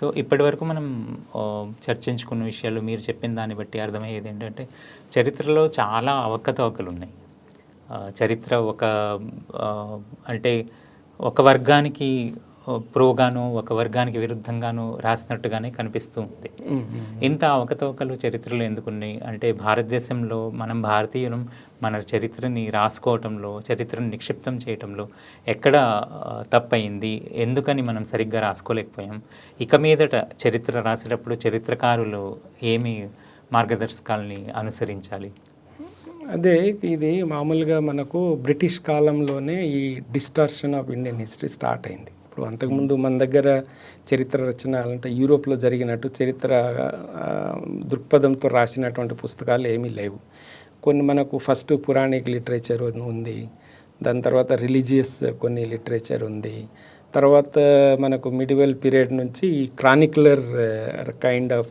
So ఇప్పటి వరకు మనం చర్చించుకున్న విషయాలు మీరు చెప్పిన దాన్ని బట్టి అర్థమయ్యేది ఏంటంటే చరిత్రలో చాలా అవకతవకలు ఉన్నాయి చరిత్ర ఒక అంటే ఒక వర్గానికి ప్రోగాను ఒక వర్గానికి విరుద్ధంగాను రాసినట్టుగానే కనిపిస్తూ ఉంది. ఇంత అవకతవకలు చరిత్రలో ఎందుకున్నాయి? అంటే భారతదేశంలో మనం భారతీయులం మన చరిత్రని రాసుకోవటంలో చరిత్రను నిక్షిప్తం చేయటంలో ఎక్కడ ఆ, తప్పయింది? ఎందుకని మనం సరిగ్గా రాసుకోలేకపోయాం? ఇక మీదట చరిత్ర రాసేటప్పుడు చరిత్రకారులు ఏమి మార్గదర్శకాలని అనుసరించాలి? అదే ఇది మామూలుగా మనకు బ్రిటిష్ కాలంలోనే ఈ distortion of Indian history start అయింది. ఇప్పుడు అంతకుముందు మన దగ్గర చరిత్ర రచనలు అంటే యూరోప్లో జరిగినట్టు చరిత్ర దృక్పథంతో రాసినటువంటి పుస్తకాలు ఏమీ లేవు. కొన్ని మనకు ఫస్ట్ పురాణిక్ లిటరేచర్ ఉంది. దాని తర్వాత రిలీజియస్ కొన్ని లిటరేచర్ ఉంది. తర్వాత మనకు మిడివల్ పీరియడ్ నుంచి క్రానికులర్ కైండ్ ఆఫ్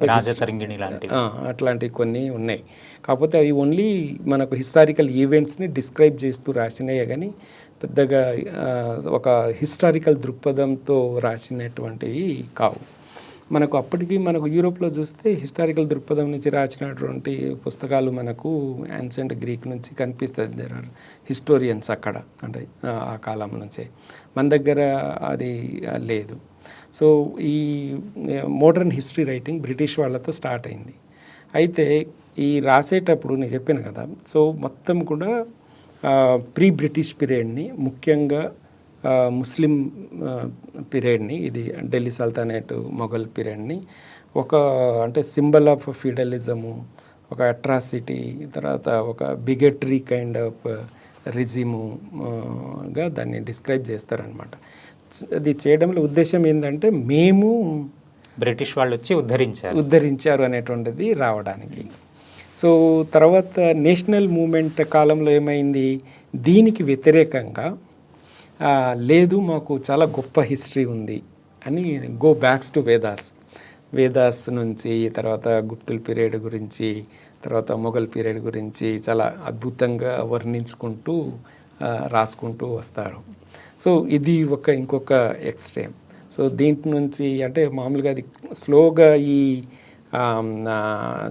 అట్లాంటివి కొన్ని ఉన్నాయి. కాకపోతే అవి ఓన్లీ మనకు హిస్టారికల్ ఈవెంట్స్ని డిస్క్రైబ్ చేస్తూ రాసినాయే కానీ పెద్దగా ఒక హిస్టారికల్ దృక్పథంతో రాసినటువంటివి కావు. మనకు అప్పటికి మనకు యూరోప్లో చూస్తే హిస్టారికల్ దృక్పథం నుంచి రాసినటువంటి పుస్తకాలు మనకు యాన్సెంట్ గ్రీక్ నుంచి కనిపిస్తుంది. దేర్ ఆర్ హిస్టోరియన్స్ అక్కడ అంటే ఆ, కాలం నుంచే. మన దగ్గర అది లేదు. సో ఈ మోడర్న్ హిస్టరీ రైటింగ్ బ్రిటిష్ వాళ్ళతో స్టార్ట్ అయింది. అయితే ఈ రాసేటప్పుడు నేను చెప్పాను కదా సో మొత్తం కూడా ప్రీ బ్రిటిష్ పీరియడ్ని ముఖ్యంగా ముస్లిం పీరియడ్ని ఇది ఢిల్లీ సల్తనేట్ మొఘల్ పీరియడ్ని ఒక అంటే సింబల్ ఆఫ్ ఫీడలిజము ఒక అట్రాసిటీ తర్వాత ఒక బిగెటరీ కైండ్ ఆఫ్ రిజిము గా దాన్ని డిస్క్రైబ్ చేస్తారనమాట అది చేయడంలో ఉద్దేశం ఏంటంటే మేము బ్రిటిష్ వాళ్ళు వచ్చి ఉద్ధరించారు. ఉద్ధరించారు అనేటువంటిది రావడానికి. సో తర్వాత నేషనల్ మూమెంట్ కాలంలో ఏమైంది? దీనికి వ్యతిరేకంగా లేదు మాకు చాలా గొప్ప హిస్టరీ ఉంది అని go backs to Vedas. Vedas నుంచి తర్వాత గుప్తుల పీరియడ్ గురించి తర్వాత మొఘల్ పీరియడ్ గురించి చాలా అద్భుతంగా వర్ణించుకుంటూ రాసుకుంటూ వస్తారు. సో ఇది ఒక ఇంకొక ఎక్స్ట్రీమ్. సో దీంట్ నుంచి అంటే మామూలుగా అది స్లోగా ఈ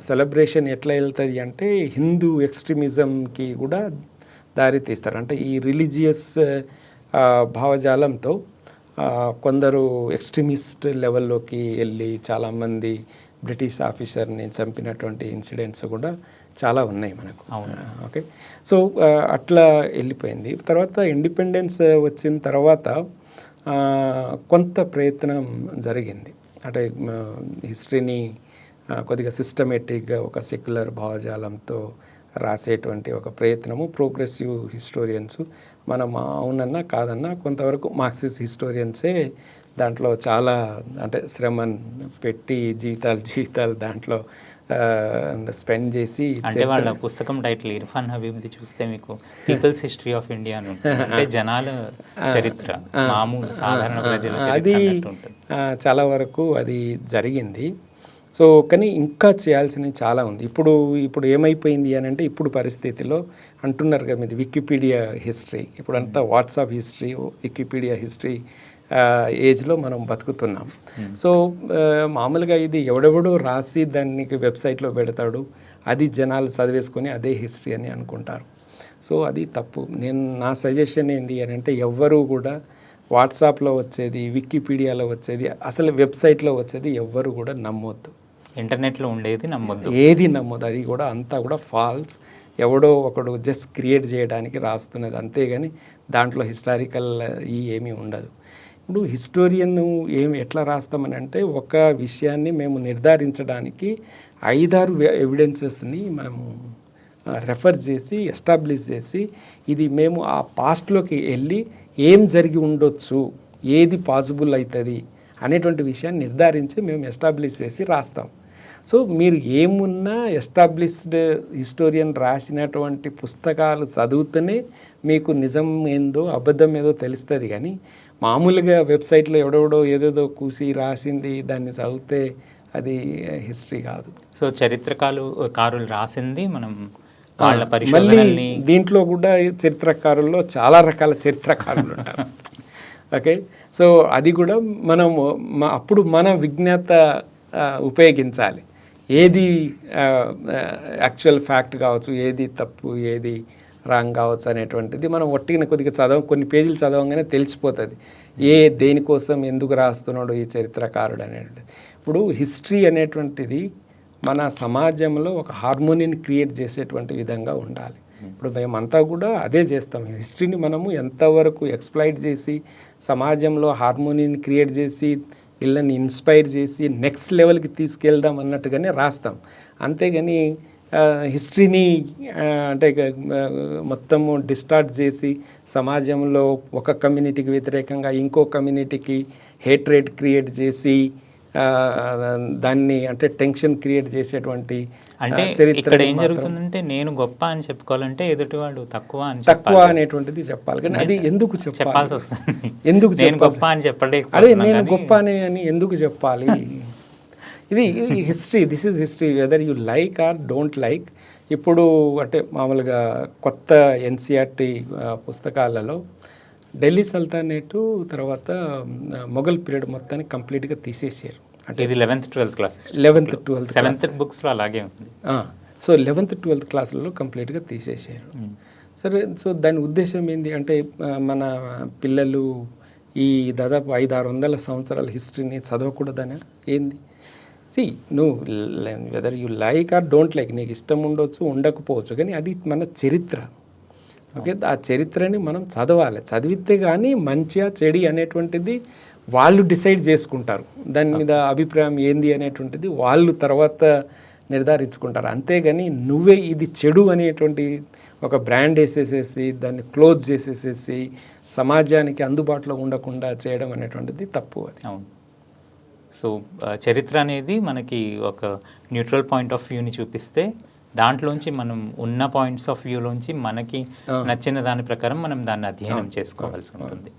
సెలబ్రేషన్ ఎట్లా వెళ్తుంది అంటే హిందూ ఎక్స్ట్రీమిజంకి కూడా దారి తీస్తారు. అంటే ఈ రిలీజియస్ భావజాలంతో కొందరు ఎక్స్ట్రీమిస్ట్ లెవెల్లోకి వెళ్ళి చాలామంది బ్రిటిష్ ఆఫీసర్ని చంపినటువంటి ఇన్సిడెంట్స్ కూడా చాలా ఉన్నాయి మనకు. ఓకే. సో అట్లా వెళ్ళిపోయింది. తర్వాత ఇండిపెండెన్స్ వచ్చిన తర్వాత కొంత ప్రయత్నం జరిగింది. అంటే హిస్టరీని కొద్దిగా సిస్టమేటిక్గా ఒక సెక్యులర్ భావజాలంతో రాసేటువంటి ఒక ప్రయత్నము. ప్రోగ్రెసివ్ హిస్టోరియన్స్ మనం అవునన్నా కాదన్నా కొంతవరకు మార్క్సిస్ట్ హిస్టోరియన్సే దాంట్లో చాలా అంటే శ్రమన్ పెట్టి జీవితాలు జీవితాలు దాంట్లో స్పెండ్ చేసి అంటే వాళ్ళ పుస్తకం టైటిల్ ఇర్ఫాన్ హబీబ్ది చూస్తే మీకు పీపుల్స్ హిస్టరీ ఆఫ్ ఇండియా అంటే జనాల చరిత్ర మామూలు సాధారణ ప్రజల అది చాలా వరకు అది జరిగింది. సో కానీ ఇంకా చేయాల్సినవి చాలా ఉంది. ఇప్పుడు ఇప్పుడు ఏమైపోయింది అని అంటే ఇప్పుడు పరిస్థితిలో అంటున్నారు కదా మీది వికీపీడియా హిస్టరీ. ఇప్పుడు అంతా వాట్సాప్ హిస్టరీ వికీపీడియా హిస్టరీ ఏజ్లో మనం బతుకుతున్నాం. సో ఆ, మామూలుగా ఇది ఎవడెవడో రాసి దానికి వెబ్సైట్లో పెడతాడు అది జనాలు చదివేసుకొని అదే హిస్టరీ అని అనుకుంటారు. సో అది తప్పు. నేను నా సజెషన్ ఏంటి అని అంటే ఎవ్వరూ కూడా వాట్సాప్లో వచ్చేది వికీపీడియాలో వచ్చేది అసలు వెబ్సైట్లో వచ్చేది ఎవ్వరు కూడా నమ్మొద్దు. ఇంటర్నెట్లో ఉండేది నమ్మొద్దు. ఏది నమ్మదు అది కూడా అంతా కూడా ఫాల్స్. ఎవడో ఒకడు జస్ట్ క్రియేట్ చేయడానికి రాస్తున్నది అంతేగాని దాంట్లో హిస్టారికల్ ఈ ఏమీ ఉండదు. ఇప్పుడు హిస్టోరియన్ ఏమి ఎట్లా రాస్తామని అంటే ఒక విషయాన్ని మేము నిర్ధారించడానికి ఐదారు ఎవిడెన్సెస్ని మనము రెఫర్ చేసి ఎస్టాబ్లిష్ చేసి ఇది మేము ఆ పాస్ట్లోకి వెళ్ళి ఏం జరిగి ఉండొచ్చు ఏది పాసిబుల్ అవుతుంది అనేటువంటి విషయాన్ని నిర్ధారించి మేము ఎస్టాబ్లిష్ చేసి రాస్తాం. సో మీరు ఏమున్నా ఎస్టాబ్లిష్డ్ హిస్టోరియన్ రాసినటువంటి పుస్తకాలు చదివితేనే మీకు నిజం ఏందో అబద్ధం ఏదో తెలుస్తుంది కానీ మామూలుగా వెబ్సైట్లో ఎవడెవడో ఏదేదో కూసి రాసింది దాన్ని చదివితే అది హిస్టరీ కాదు. సో చరిత్రకాలు కారులు రాసింది మనం వాళ్ళ మళ్ళీ దీంట్లో కూడా చరిత్రకారుల్లో చాలా రకాల చరిత్రకారులు ఉంటారు. ఓకే? సో అది కూడా మనం అప్పుడు మన విజ్ఞత ఉపయోగించాలి. ఏది యాక్చువల్ ఫ్యాక్ట్ కావచ్చు ఏది తప్పు ఏది రాంగ్ కావచ్చు అనేటువంటిది మనం ఒట్టిన కొద్దిగా చదవ కొన్ని పేజీలు చదవగానే తెలిసిపోతుంది. ఏ దేనికోసం ఎందుకు రాస్తున్నాడు ఈ చరిత్రకారుడు అనేటువంటిది. ఇప్పుడు హిస్టరీ అనేటువంటిది మన సమాజంలో ఒక హార్మోనియన్ క్రియేట్ చేసేటువంటి విధంగా ఉండాలి. ఇప్పుడు మేమంతా కూడా అదే చేస్తాం. హిస్టరీని మనము ఎంతవరకు ఎక్స్ప్లైట్ చేసి సమాజంలో హార్మోనియన్ క్రియేట్ చేసి వీళ్ళని ఇన్స్పైర్ చేసి నెక్స్ట్ లెవెల్కి తీసుకెళ్దాం అన్నట్టుగానే రాస్తాం. అంతేగాని హిస్టరీని అంటే మొత్తము డిస్టార్ట్ చేసి సమాజంలో ఒక కమ్యూనిటీకి వ్యతిరేకంగా ఇంకో కమ్యూనిటీకి హేట్రేట్ క్రియేట్ చేసి దాన్ని అంటే టెన్షన్ క్రియేట్ చేసేటువంటి అంటే ఇక్కడ ఏం జరుగుతుందంటే నేను గొప్ప అని చెప్పుకోవాలంటే ఎదుటివాడు తక్కువ అని తక్కువ చెప్పాలి. అనేటువంటిది చెప్పాలి. కానీ అది ఎందుకు చెప్పాల్సి చెప్పాలి వస్తుంది. ఎందుకు నేను చెప్పాలి? గొప్ప అని అదే చెప్పలేకపోతున్నాను నేను గొప్ప అని అని ఎందుకు చెప్పాలి? ఇది ఇది history this is history whether you like or don't like ఇప్పుడు అంటే మామూలుగా కొత్త ఎన్సీఆర్టీ పుస్తకాలలో ఢిల్లీ సల్తానేటు తర్వాత మొఘల్ పీరియడ్ మొత్తాన్ని కంప్లీట్గా తీసేసారు అంటే ఇది eleventh twelfth class eleventh twelfth seventh బుక్స్లో అలాగే ఉంది. సో లెవెన్త్ ట్వెల్త్ క్లాసులలో కంప్లీట్గా తీసేసారు. ఉమ్. సరే సో దాని ఉద్దేశం ఏంటి అంటే మన పిల్లలు ఈ దాదాపు ఐదు ఆరు వందల సంవత్సరాల హిస్టరీని చదవకూడదనా? ఏంది? సి నువ్వు whether you like or don't like నీకు ఇష్టం ఉండొచ్చు ఉండకపోవచ్చు కానీ అది మన చరిత్ర. ఓకే ఆ చరిత్రని మనం చదవాలి. చదివితే కానీ మంచిగా చెడి అనేటువంటిది వాళ్ళు డిసైడ్ చేసుకుంటారు. దాని మీద అభిప్రాయం ఏంది అనేటువంటిది వాళ్ళు తర్వాత నిర్ధారించుకుంటారు. అంతేగాని నువ్వే ఇది చెడు అనేటువంటి ఒక బ్రాండ్ వేసేసేసి దాన్ని క్లోజ్ చేసేసేసి సమాజానికి అందుబాటులో ఉండకుండా చేయడం అనేటువంటిది తప్పు అది. అవును. సో చరిత్ర అనేది మనకి ఒక న్యూట్రల్ పాయింట్ ఆఫ్ వ్యూని చూపిస్తే దాంట్లోంచి మనం ఉన్న పాయింట్స్ ఆఫ్ వ్యూలోంచి మనకి. నచ్చిన దాని ప్రకారం మనం దాన్ని అధ్యయనం చేసుకోవాల్సి ఉంటుంది.